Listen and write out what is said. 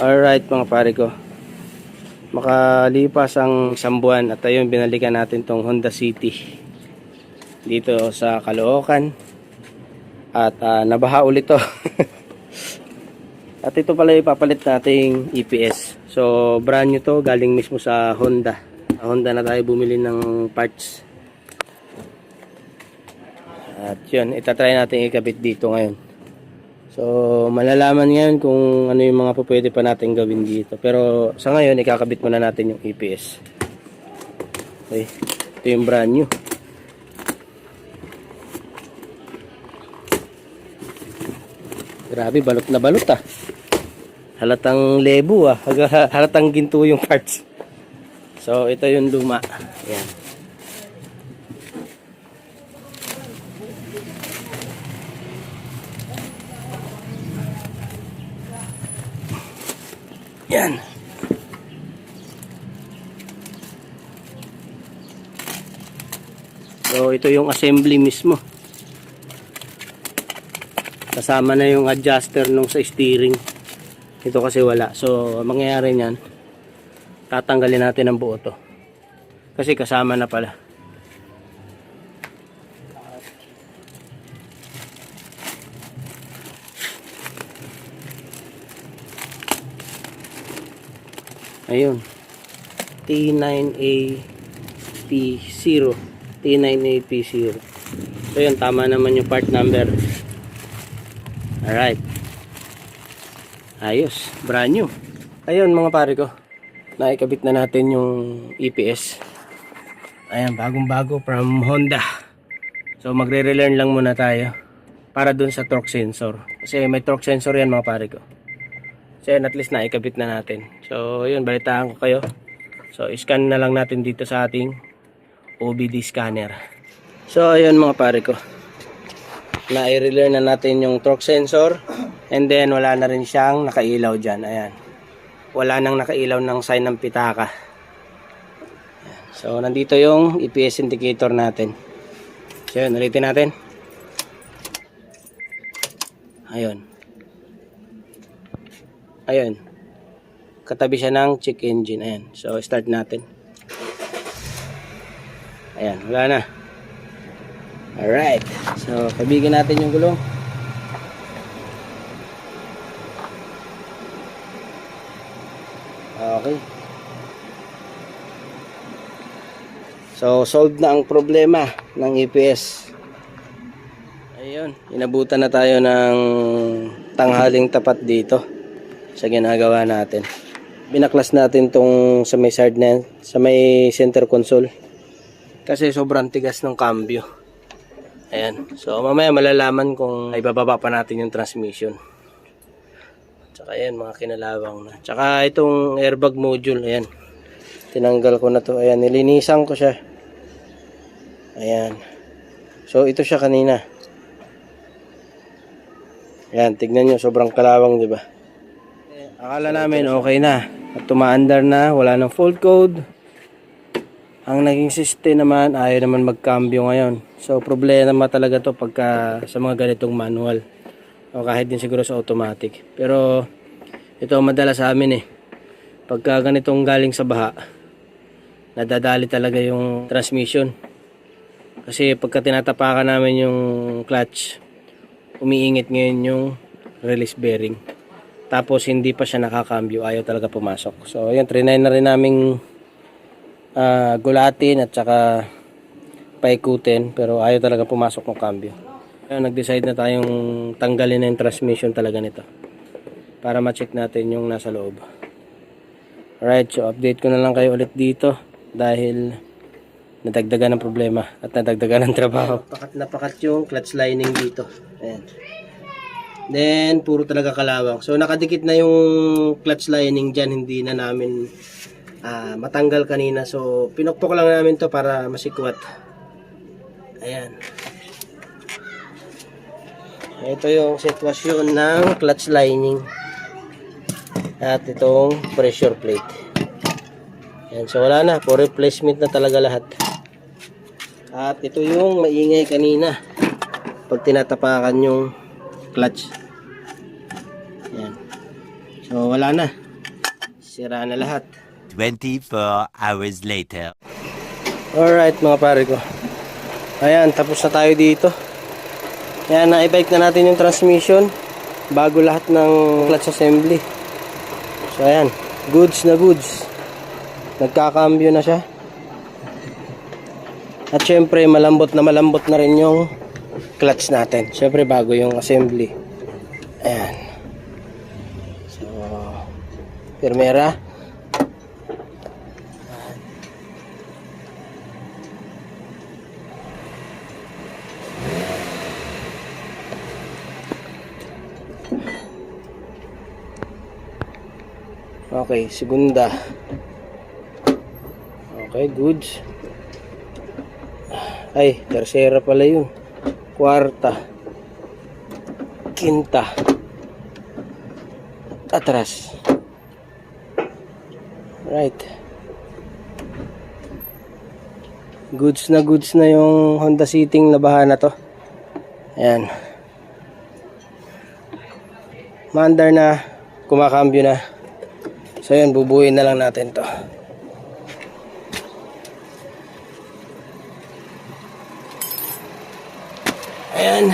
Alright mga pare ko. Makalipas ang isang buwan at ayun binalikan natin tong Honda City. Dito sa Caloocan. At ah, nabaha ulit to. at ito pala ipapalit nating EPS. So brand new to galing mismo sa Honda. Sa Honda na tayo bumili ng parts. At yun, itatry natin ikabit dito ngayon. So, malalaman ngayon kung ano yung mga pwede pa natin gawin dito. Pero sa ngayon, ikakabit muna natin yung EPS. Okay. Ito yung brand new. Grabe, balot na balot ah. Halatang lebo ah. Halatang ginto yung parts. So, ito yung luma. Ayan. Yan. So, ito yung assembly mismo. Kasama na yung adjuster nung sa steering. Ito kasi wala. So, ang mangyayari niyan, tatanggalin natin ang buo to. Kasi kasama na pala. Ayun. T9AP0. T9AP0. So yun, tama naman yung part number. Alright. Ayos. Brand new. Ayun mga pare ko. Naikabit na natin yung EPS. Ayan, bagong bago from Honda. So magre-relearn lang muna tayo. Para dun sa torque sensor. Kasi may torque sensor yan mga pare ko. So yun, at least naikabit na natin. So yun, balitaan ko kayo. So scan na lang natin dito sa ating OBD scanner. So ayun mga pare ko. Na-relearn na natin yung torque sensor. And then wala na rin siyang nakailaw dyan. Ayan. Wala nang nakailaw ng sign ng pitaka. So nandito yung EPS indicator natin. So yun, ulitin natin. Ayun. Ayun. Katabi siya ng check engine. Ayan. So, start natin. Ayan. Wala na. Alright. So, kabigin natin yung gulong. Okay. So, solved na ang problema ng EPS. Ayun. Inabutan na tayo ng tanghaling tapat dito sa ginagawa natin. Binaklas natin tong sa may side na yan, sa may center console. Kasi sobrang tigas ng cambio. Ayan. So mamaya malalaman kung ibababa pa natin yung transmission. Tsaka ayan mga kinalawang na. Tsaka itong airbag module, ayan. Tinanggal ko na to. Ayan, nilinisan ko siya. Ayan. So ito siya kanina. Ayan, tignan nyo, sobrang kalawang, ba? Akala namin okay na. At tumaandar na, wala nang fault code. Ang naging system naman, ayaw naman magkambyo ngayon. So, problema talaga to pagka sa mga ganitong manual. O kahit din siguro sa automatic. Pero, ito ang madala sa amin eh. Pagka ganitong galing sa baha, nadadali talaga yung transmission. Kasi pagka tinatapakan namin yung clutch, umiingit ngayon yung release bearing. Tapos hindi pa siya nakakambyo, ayaw talaga pumasok. So ayun, trinay na rin naming ah, gulatin at saka paikutin pero ayaw talaga pumasok ng cambio. Ayun, nag-decide na tayong tanggalin na yung transmission talaga nito. Para ma-check natin yung nasa loob. Alright, so update ko na lang kayo ulit dito dahil nadagdagan ng problema at nadagdagan ng trabaho. Pakat na pakat yung clutch lining dito. Ayan. Then, puro talaga kalawang. So, nakadikit na yung clutch lining dyan. Hindi na namin ah, matanggal kanina. So, pinokpok lang namin to para masikwat. Ayan. Ito yung sitwasyon ng clutch lining. At itong pressure plate. Ayan. So, wala na. For replacement na talaga lahat. At ito yung maingay kanina. Pag tinatapakan yung clutch. Yan. So, wala na. Sira na lahat. 24 hours later. Alright mga pare ko. Ayan, tapos na tayo dito. Ayan, na-bike na natin yung transmission bago lahat ng clutch assembly. So ayan, goods na goods. Nagkakambyo na siya. At syempre, malambot na malambot na rin yung clutch natin. Syempre, bago yung assembly. Ayan. So, Primera. Okay, segunda. Okay, goods. Ay, tercera pala yun. Kwarta. Quinta. Atras. Right. Goods na goods na yung Honda seating na baha na to. Ayan. Maandar na. Kumakambyo na. So yun, bubuuin na lang natin to. And